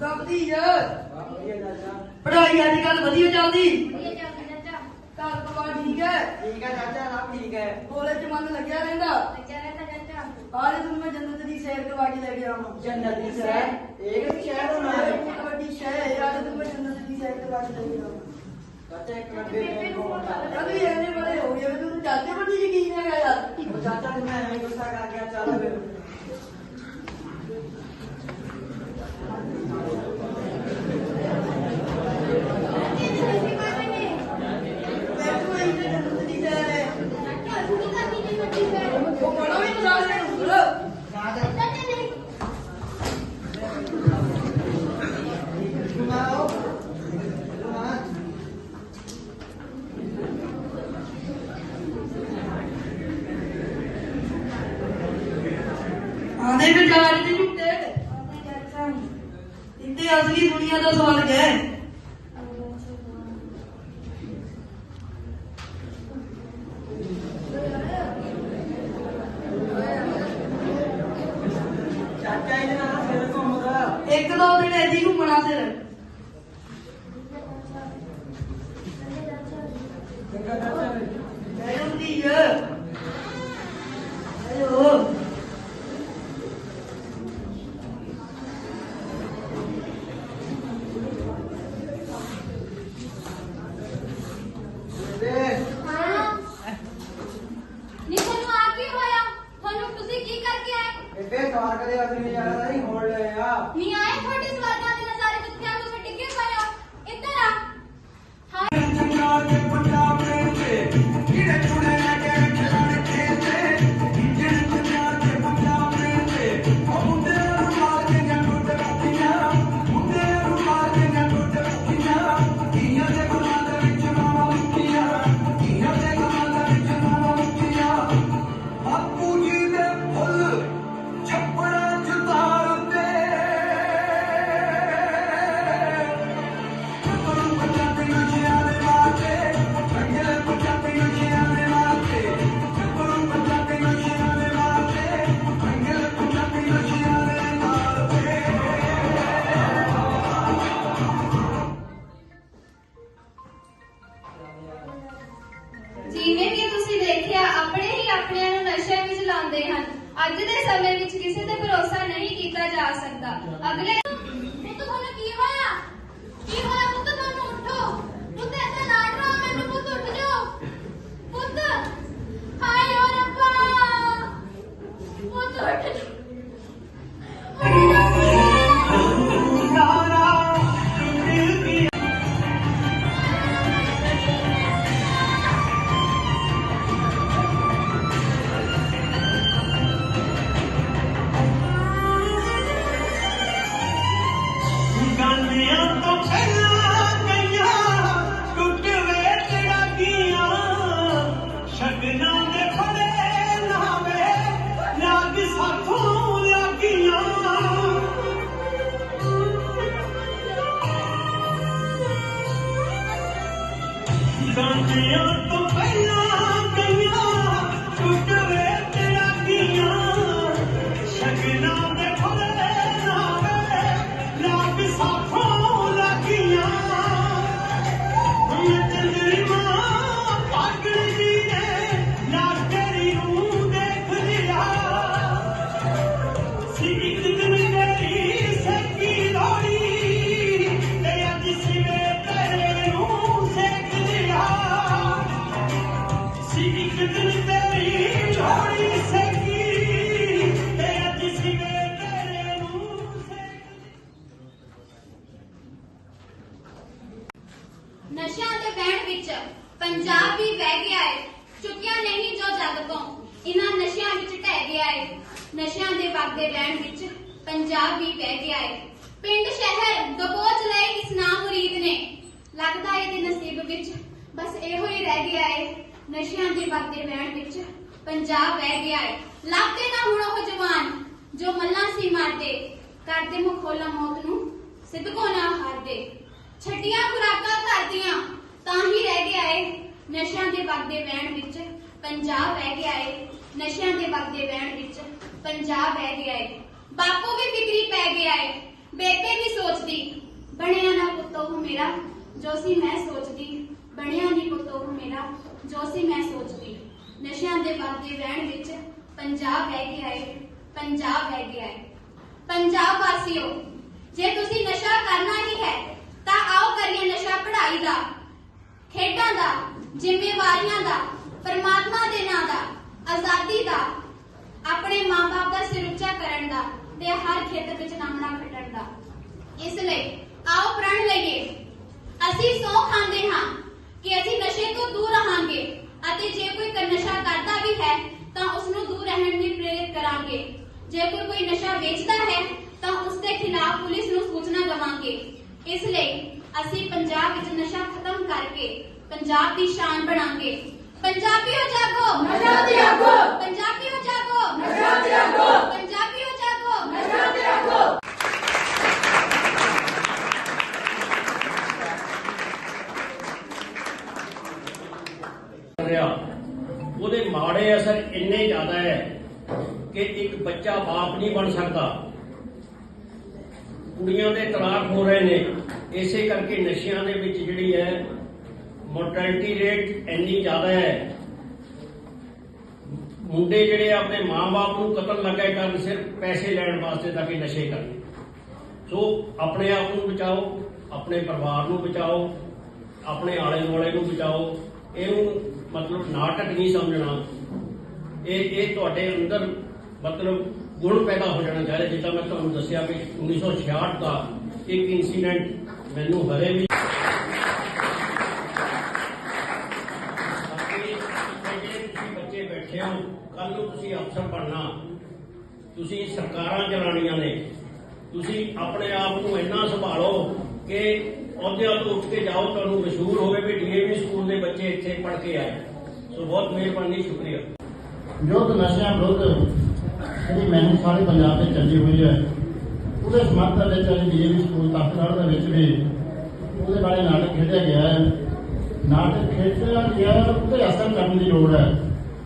ਪ੍ਰਭਦੀਜ ਵਧੀਆ ਚਾਚਾ ਪੜ੍ਹਾਈ ਅੱਜ ਕੱਲ ਵਧੀਆ ਚੱਲਦੀ। ਵਧੀਆ ਚੱਲਦਾ ਚਾਚਾ। ਘਰ ਪਰਿਵਾਰ ਠੀਕ ਹੈ? ਠੀਕ ਹੈ ਚਾਚਾ ਸਭ ਠੀਕ ਹੈ। ਕਾਲਜ ਚ ਮਨ ਲੱਗਿਆ ਰਹਿੰਦਾ? ਲੱਗਿਆ ਰਹਿੰਦਾ ਚਾਚਾ। ਆਲੇ ਤੁਹਾਨੂੰ ਮੈਂ ਜੰਨਤ ਦੀ ਸੈਰ ਕਰਵਾ ਕੇ ਲੈ ਕੇ ਆਵਾਂ। ਜੰਨਤ ਦੀ ਸੈਰ? ਇਹ ਕਿਹੜੀ ਸ਼ਹਿਰ ਦਾ ਨਾਮ ਹੈ ਵੱਡੀ ਸ਼ਹਿਰ ਹੈ। ਯਾਰ ਤੁਹਾਨੂੰ ਮੈਂ ਜੰਨਤ ਦੀ ਸੈਰ ਕਰਵਾ ਕੇ ਲੈ ਕੇ ਆਵਾਂ। ਚਾਚਾ ਇੱਕ ਮਿੰਟ ਨੂੰ ਫੋਨ ਕਰ ਕਦੀ ਇਹਨੇ ਬੜੇ ਹੋ ਗਏ। ਤੂੰ ਚਾਚੇ ਵੱਡੀ ਯਕੀਨ ਹੈਗਾ ਯਾਰ। ਉਹ ਚਾਚਾ ਤੇ ਮੈਂ ਐਵੇਂ ਗੁੱਸਾ ਕਰ ਗਿਆ ਚੱਲ ਫਿਰ ਬੈਠੋ ਇੱਥੇ ਜੰਨਤ ਦੀ ਸੈਰ ਹੈ ਚਾਚਾ ਤੂੰ ਕੀ ਕਰਦੀ ਨਹੀਂ ਵੱਡੀ ਫੈਰ ਉਹ ਬੜਾ ਵੀ ਮਜ਼ਾਕ ਹੈ ਹੁਣ ਚਾਚਾ ਨਹੀਂ ਸੁਣਾਓ ਸੁਣਾ ਆਦੇ ਵਿਚਾਰ ਦੀ ਝੁੱਟੇ ਚਾਚਾ ਇੱਥੇ ਅਸਲੀ ਦੁਨੀਆ ਦਾ ਸਵਾਲ ਹੈ? ਇੱਕ ਦੋ ਦਿਨ ਐਦੀ ਘੁੰਮਣਾ ਸਿਰ ਚੰਗਾ ਚਾਚਾ ਫਿਰ। ਮੈਂ ਹੁੰਦੀ ਹੈ ਹੈਲੋ ਬੇਬੇ ਹਾਂ ਨੀ ਤੁਹਾਨੂੰ ਆ ਕੀ ਹੋਇਆ ਤੁਹਾਨੂੰ ਤੁਸੀਂ ਕੀ ਕਰਕੇ ਆਏ ਬੇਬੇ ਕਾਰ ਕਦੇ ਅਸੀਂ ਨਜ਼ਾਰਾ ਤਾਂ ਨਹੀਂ ਹੋਣ ਲਿਆ ਨੀ ਆਏ ਤੁਹਾਡੇ ਸਵਾਗਾਂ ਦੇ ਨਜ਼ਾਰੇ ਜਿੱਥੇ ਆ ਤੁਸੀਂ ਡਿੱਗੇ ਪਏ ਹੋ ਇੱਧਰ ਆ। ਹਾਂ ਬਾਪੂ ਨਸ਼ਿਆਂ ਦੇ ਵਹਿਣ ਵਿੱਚ ਪੰਜਾਬ ਵੀ ਵਹਿ ਗਿਆ ਏ। ਚੁੱਕਿਆ ਨਹੀਂ ਜੋ ਜੱਗ ਤੋਂ, ਇਹਨਾਂ ਨਸ਼ਿਆਂ ਵਿੱਚ ਢਹਿ ਗਿਆ ਏ। ਨਸ਼ਿਆਂ ਦੇ ਵਗਦੇ ਵਹਿਣ ਵਿੱਚ ਪੰਜਾਬ ਵੀ ਵਹਿ ਗਿਆ ਏ। ਪਿੰਡ, ਸ਼ਹਿਰ ਦਬੋਚ ਲਏ ਇਸ ਨਾਮ ਮੁਰੀਦ ਨੇ। ਲੱਗਦਾ ਇਹਦੇ ਨਸੀਬ ਵਿੱਚ ਬਸ ਇਹੋ ਹੀ ਰਹਿ ਗਿਆ ਏ। ਨਸ਼ਿਆਂ ਦੇ ਵਗਦੇ ਬਹਿਣ ਵਿੱਚ ਪੰਜਾਬ ਵਹਿ ਗਿਆ ਏ। ਲੱਭਦੇ ਨਾ ਹੁਣ ਉਹ ਜਵਾਨ ਜੋ ਮੱਲਾਂ ਸੀ ਮਾਰਦੇ। ਕਰਦੇ ਮੁਖੋਲਾ ਮੌਤ ਨੂੰ ਸਿੱਧਕੋ ਨਾ ਹਾਰਦੇ। ਛੱਡੀਆਂ ਖੁਰਾਕਾਂ ਕਰਦੀਆਂ। ਤਾਂ ਹੀ ਰਹਿ ਗਿਆ ਏ ਨਸ਼ਿਆਂ ਦੇ ਵਗਦੇ ਵਹਿਣ ਵਿੱਚ ਪੰਜਾਬ ਰਹਿ ਗਿਆ ਏ ਨਸ਼ਿਆਂ ਦੇ ਵਗਦੇ ਵਹਿਣ ਵਿੱਚ ਪੰਜਾਬ ਰਹਿ ਗਿਆ ਏ ਬਾਪੂ ਵੀ ਫਿਕਰੀ ਪੈ ਗਿਆ ਏ ਬੇਬੇ ਵੀ ਸੋਚਦੀ ਮੇਰਾ। ਜੋ ਸੀ ਮੈਂ ਸੋਚਦੀ, ਬਣਿਆ ਨਹੀਂ ਪੁੱਤੋ ਉਹ ਮੇਰਾ। ਜੋ ਸੀ ਮੈਂ ਸੋਚਦੀ, ਨਸ਼ਿਆਂ ਦੇ ਵਗਦੇ ਵਹਿਣ ਵਿੱਚ ਪੰਜਾਬ ਰਹਿ ਗਿਆ ਏ ਪੰਜਾਬ ਰਹਿ ਗਿਆ ਏ ਪੰਜਾਬ ਵਾਸੀਓ, ਜੇ ਤੁਸੀਂ ਨਸ਼ਾ ਕਰਨਾ ਹੀ ਹੈ ਤਾਂ ਆਓ ਕਰੀਏ ਨਸ਼ਾ ਪੜ੍ਹਾਈ ਦਾ, ਖੇਡਾਂ ਦਾ, ਜ਼ਿੰਮੇਵਾਰੀਆਂ ਦਾ, ਪਰਮਾਤਮਾ ਦੇ ਨਾਂ ਦਾ, ਆਜ਼ਾਦੀ ਦਾ, ਆਪਣੇ ਮਾਂ-ਬਾਪ ਦਾ ਸਿਰ ਉੱਚਾ ਕਰਨ ਦਾ ਤੇ ਹਰ ਖੇਤਰ ਵਿੱਚ ਨਾਮਣਾ ਖੱਟਣ ਦਾ। ਇਸ ਲਈ ਆਓ ਪ੍ਰਣ ਲਈਏ। ਅਸੀਂ ਸੌ ਖਾਂਦੇ ਹਾਂ ਕਿ ਅਸੀਂ ਨਸ਼ੇ ਤੋਂ ਦੂਰ ਰਹਾਂਗੇ ਅਤੇ ਜੇ ਕੋਈ ਨਸ਼ਾ ਕਰਦਾ ਵੀ ਹੈ ਤਾਂ ਉਸ ਨੂੰ ਦੂਰ ਰਹਿਣ ਲਈ ਪ੍ਰੇਰਿਤ ਕਰਾਂਗੇ। ਜੇ ਕੋਈ ਨਸ਼ਾ ਵੇਚਦਾ ਹੈ ਤਾਂ ਉਸ ਦੇ ਖਿਲਾਫ ਪੁਲਿਸ ਨੂੰ ਸੂਚਨਾ ਦੇਵਾਂਗੇ। ਇਸ ਲਈ ਅਸੀਂ ਪੰਜਾਬ ਵਿੱਚ ਨਸ਼ਾ ਖਤਮ ਕਰਕੇ ਪੰਜਾਬ ਦੀ ਸ਼ਾਨ ਬਣਾਂਗੇ। ਪੰਜਾਬੀਓ ਜਾਗੋ। ਨਸ਼ਾ ਤਿਆਗੋ। ਪੰਜਾਬੀਓ ਜਾਗੋ। ਨਸ਼ਾ ਤਿਆਗੋ। ਪੰਜਾਬੀਓ ਜਾਗੋ। ਨਸ਼ਾ ਤਿਆਗੋ। ਉਹਦੇ ਮਾੜੇ ਅਸਰ ਇੰਨੇ ਜ਼ਿਆਦਾ ਹੈ ਕਿ ਇੱਕ ਬੱਚਾ ਬਾਪ ਨਹੀਂ ਬਣ ਸਕਦਾ। ਕੁੜੀਆਂ ਦੇ ਤਲਾਕ ਹੋ ਰਹੇ ਨੇ, ਇਸੇ ਕਰਕੇ ਨਸ਼ਿਆਂ ਦੇ ਵਿੱਚ ਜਿਹੜੀ ਹੈ ਮੋਰਟੈਲਿਟੀ ਰੇਟ ਇੰਨੀ ਜ਼ਿਆਦਾ ਹੈ। ਮੁੰਡੇ ਜਿਹੜੇ ਆਪਣੇ ਮਾਂ-ਬਾਪ ਨੂੰ ਕਤਲ ਲਗਾਏ ਕਰਨ, ਸਿਰਫ ਪੈਸੇ ਲੈਣ ਵਾਸਤੇ ਤਾਂ ਕਿ ਨਸ਼ੇ ਕਰਨ। ਸੋ ਆਪਣੇ ਆਪ ਨੂੰ ਬਚਾਓ, ਆਪਣੇ ਪਰਿਵਾਰ ਨੂੰ ਬਚਾਓ, ਆਪਣੇ ਆਲੇ ਦੁਆਲੇ ਨੂੰ ਬਚਾਓ। ਇਹਨੂੰ ਮਤਲਬ ਨਾਟਕ ਨਹੀਂ ਸਮਝਣਾ। ਇਹ ਇਹ ਤੁਹਾਡੇ ਅੰਦਰ ਮਤਲਬ ਗੁਣ ਪੈਦਾ ਹੋ ਜਾਣਾ ਚਾਹੀਦਾ ਜਿੱਦਾਂ ਮੈਂ ਤੁਹਾਨੂੰ ਦੱਸਿਆ ਕਿ 1966 ਦਾ ਇੱਕ ਇਨਸੀਡੈਂਟ ਮੈਨੂੰ ਹਰੇ ਵੀ ਬੱਚੇ ਬੈਠੇ ਹੋ ਕੱਲ ਨੂੰ ਤੁਸੀਂ ਅਫਸਰ ਬਣਨਾ। ਤੁਸੀਂ ਸਰਕਾਰਾਂ ਚਲਾਉਣੀਆਂ ਨੇ। ਤੁਸੀਂ ਆਪਣੇ ਆਪ ਨੂੰ ਇੰਨਾ ਸੰਭਾਲੋ ਕਿ ਅਹੁਦਿਆਂ ਤੋਂ ਉੱਠ ਕੇ ਜਾਓ, ਤੁਹਾਨੂੰ ਮਸ਼ਹੂਰ ਹੋਵੇ ਵੀ ਡੀਏਵੀ ਸਕੂਲ ਦੇ ਬੱਚੇ ਇੱਥੇ ਪੜ੍ਹ ਕੇ ਆਏ। ਸੋ ਬਹੁਤ ਮਿਹਰਬਾਨੀ, ਸ਼ੁਕਰੀਆ। ਵਿਰੁੱਧ ਨਸ਼ਿਆਂ ਵਿਰੁੱਧ ਜਿਹੜੀ ਮੈਨੂੰ ਸਾਰੇ ਪੰਜਾਬ ਦੇ ਚੱਲੀ ਹੋਈ ਹੈ। ਉਹਦੇ ਸਮਰਥਨ ਵਿੱਚ ਅੱਜ ਡੀਏਵੀ ਸਕੂਲ ਤਖਤਗੜ੍ਹ ਦੇ ਵਿੱਚ ਵੀ ਉਹਦੇ ਬਾਰੇ ਨਾਟਕ ਖੇਡਿਆ ਗਿਆ ਹੈ। ਨਾਟਕ ਖੇਡਿਆ ਗਿਆ ਉਹਦੇ ਅਸਰ ਕਰਨ ਦੀ ਲੋੜ ਹੈ।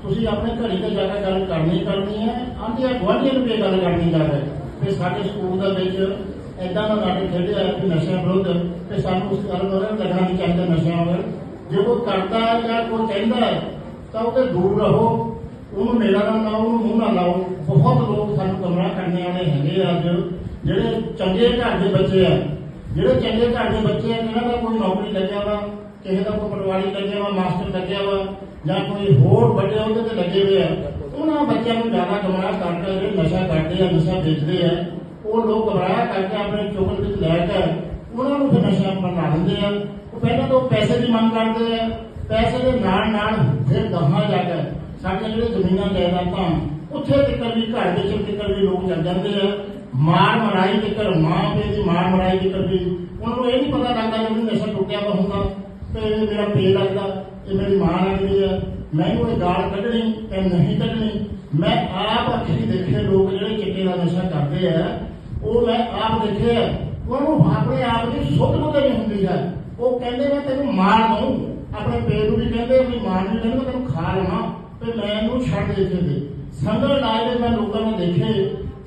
ਤੁਸੀਂ ਆਪਣੇ ਘੜੀ ਤੇ ਜਾ ਕੇ ਗੱਲ ਕਰਨੀ ਕਰਨੀ ਹੈ ਆਂਦੀਆਂ ਗੁਆਂਢੀਆਂ ਨੂੰ ਵੀ ਗੱਲ ਕਰਨੀ ਜਾ ਕੇ ਤੇ ਸਾਡੇ ਸਕੂਲ ਦੇ ਵਿੱਚ ਐਦਾਂ ਦਾ ਨਾਟਕ ਖੇਡਿਆ ਕਿ ਨਸ਼ਿਆਂ ਵਿਰੁੱਧ, ਤੇ ਸਾਨੂੰ ਉਸ ਗੱਲ ਨੂੰ ਲੱਗਣਾ ਨਹੀਂ ਚਾਹੀਦਾ ਨਸ਼ਿਆਂ ਵੱਲ ਜੇ ਕੋਈ ਕਰਦਾ ਹੈ ਜਾਂ ਕੋਈ ਕਹਿੰਦਾ ਹੈ, ਤਾਂ ਉਹਦੇ ਦੂਰ ਰਹੋ। ਉਹਨੂੰ ਮੇਲਾ ਨਾ ਲਾਓ, ਉਹਨੂੰ ਮੂੰਹ ਨਾ ਲਾਓ ਬਹੁਤ ਲੋਕ ਸਾਨੂੰ ਕਮਰਾ ਕਰਨੇ ਵਾਲੇ ਹੈਗੇ ਆ ਅੱਜ ਜਿਹੜੇ ਚੰਗੇ ਘਰ ਦੇ ਬੱਚੇ ਆ, ਜਿਹੜੇ ਚੰਗੇ ਘਰ ਦੇ ਬੱਚੇ ਆ ਜਿਹਨਾਂ ਦਾ ਕੋਈ ਨੌਕਰੀ ਲੱਗਿਆ ਵਾ, ਕਿਸੇ ਦਾ ਕੋਈ ਪਟਵਾਰੀ ਲੱਗਿਆ ਵਾ, ਮਾਸਟਰ ਲੱਗਿਆ ਵਾ, ਜਾਂ ਕੋਈ ਹੋਰ ਵੱਡੇ ਉਹਦੇ ਤੇ ਲੱਗੇ ਹੋਏ ਆ, ਉਹਨਾਂ ਬੱਚਿਆਂ ਨੂੰ ਜ਼ਿਆਦਾ ਕਮਰਾ ਕਰਕੇ ਜਿਹੜੇ ਨਸ਼ਾ ਕਰਦੇ ਆ, ਨਸ਼ਾ ਵੇਚਦੇ ਆ, ਉਹ ਲੋਕ ਘਬਰਾਇਆ ਕਰਕੇ ਆਪਣੇ ਚੋਕਲ ਵਿੱਚ ਲੈ ਕੇ ਉਹਨਾਂ ਨੂੰ ਫਿਰ ਨਸ਼ਾ ਬਣਾ ਦਿੰਦੇ ਆ। ਉਹ ਪਹਿਲਾਂ ਤਾਂ ਪੈਸੇ ਦੀ ਮੰਗ ਕਰਦੇ ਆ। ਪੈਸੇ ਦੇ ਨਾਲ ਨਾਲ ਫਿਰ ਗਾਹਾਂ ਜਾ ਕੇ ਸਾਡੀਆਂ ਜਿਹੜੇ ਜ਼ਮੀਨਾਂ ਜਾਇਦਾਦਾਂ ਉੱਥੇ ਤੱਕ ਵੀ ਘਰ ਦੇ ਵਿੱਚ ਤੱਕ ਵੀ ਲੋਕ ਚੱਲ ਜਾਂਦੇ ਆ। ਮਾਰ ਮਰਾਈ ਤੱਕ ਮਾਂ, ਪਿਓ ਦੀ ਮਾਰ ਮਰਾਈ ਤੱਕ ਵੀ। ਉਹਨਾਂ ਨੂੰ ਇਹ ਨਹੀਂ ਪਤਾ ਲੱਗਦਾ ਕਿ ਮੈਨੂੰ ਨਸ਼ਾ ਟੁੱਟਿਆ ਵਾ ਹੁੰਦਾ। ਤੇ ਮੇਰਾ ਪੇ ਲੱਗਦਾ, ਇਹ ਮੇਰੀ ਮਾਂ ਲੱਗਦੀ ਆ। ਮੈਨੂੰ ਇਹ ਗਾਲ ਕੱਢਣੀ ਤੇ ਨਹੀਂ ਕੱਢਣੀ। ਮੈਂ ਆਪ ਅੱਖੀ ਦੇਖੇ ਲੋਕ ਜਿਹੜੇ ਚਿੱਟੇ ਦਾ ਨਸ਼ਾ ਕਰਦੇ ਆ, ਉਹ ਮੈਂ ਆਪ ਦੇਖੇ ਆ। ਉਹਨੂੰ ਆਪਣੇ ਆਪ ਦੀ ਸੁੱਧ ਬੁੱਧ ਨਹੀਂ ਹੁੰਦੀ ਹੈ ਉਹ ਕਹਿੰਦੇ ਮੈਂ ਤੈਨੂੰ ਮਾਰ ਦਊਂ। ਆਪਣੇ ਪੇ ਨੂੰ ਵੀ ਕਹਿੰਦੇ ਆਪਣੀ ਮਾਂ ਨੂੰ ਵੀ ਕਹਿੰਦੇ ਤੈਨੂੰ ਖਾ ਲਵਾਂ। ਤੇ ਮੈਂ ਇਹਨੂੰ ਛੱਡ ਦੇ ਇੱਥੇ ਦੇ ਸੰਗਲ ਲਾਏ ਦੇ ਮੈਂ ਲੋਕਾਂ ਨੂੰ ਦੇਖੇ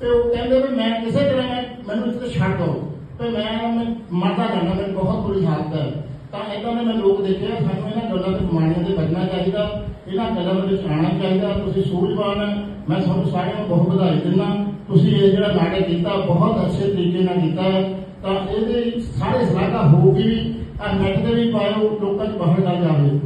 ਤੇ ਉਹ ਕਹਿੰਦੇ ਵੀ ਮੈਂ ਕਿਸੇ ਤਰ੍ਹਾਂ ਮੈਂ ਮੈਨੂੰ ਇੱਥੇ ਛੱਡ ਦਿਓ। ਤੇ ਮੈਂ ਮੈਂ ਮਰਦਾ ਜਾਣਾ ਮੈਨੂੰ ਬਹੁਤ ਬੁਰੀ ਹਾਲਤ ਹੈ। ਤਾਂ ਇਦਾਂ ਦੇ ਮੈਂ ਲੋਕ ਦੇਖੇ ਸਾਨੂੰ ਇਹਨਾਂ ਗੱਲਾਂ 'ਤੇ ਬਿਮਾਰੀਆਂ 'ਤੇ ਬਚਣਾ ਚਾਹੀਦਾ, ਇਹਨਾਂ ਗੱਲਾਂ ਦੇ ਵਿੱਚ ਆਉਣਾ ਚਾਹੀਦਾ। ਤੁਸੀਂ ਸੂਝਵਾਨ ਮੈਂ ਤੁਹਾਨੂੰ ਸਾਰਿਆਂ ਨੂੰ ਬਹੁਤ ਵਧਾਈ ਦਿੰਦਾ। ਤੁਸੀਂ ਇਹ ਜਿਹੜਾ ਨਾਟਕ ਕੀਤਾ, ਬਹੁਤ ਅੱਛੇ ਤਰੀਕੇ ਨਾਲ ਕੀਤਾ ਹੈ। ਤਾਂ ਇਹਦੇ ਸਾਰੇ ਸਲਾਹਕਾਰ ਹੋਊਗੀ ਵੀ ਆ ਨੈਟ ਤੇ ਵੀ ਪਾਇਓ, ਲੋਕਾਂ 'ਚ ਬਾਹਰ ਨਾ ਜਾਵੇ।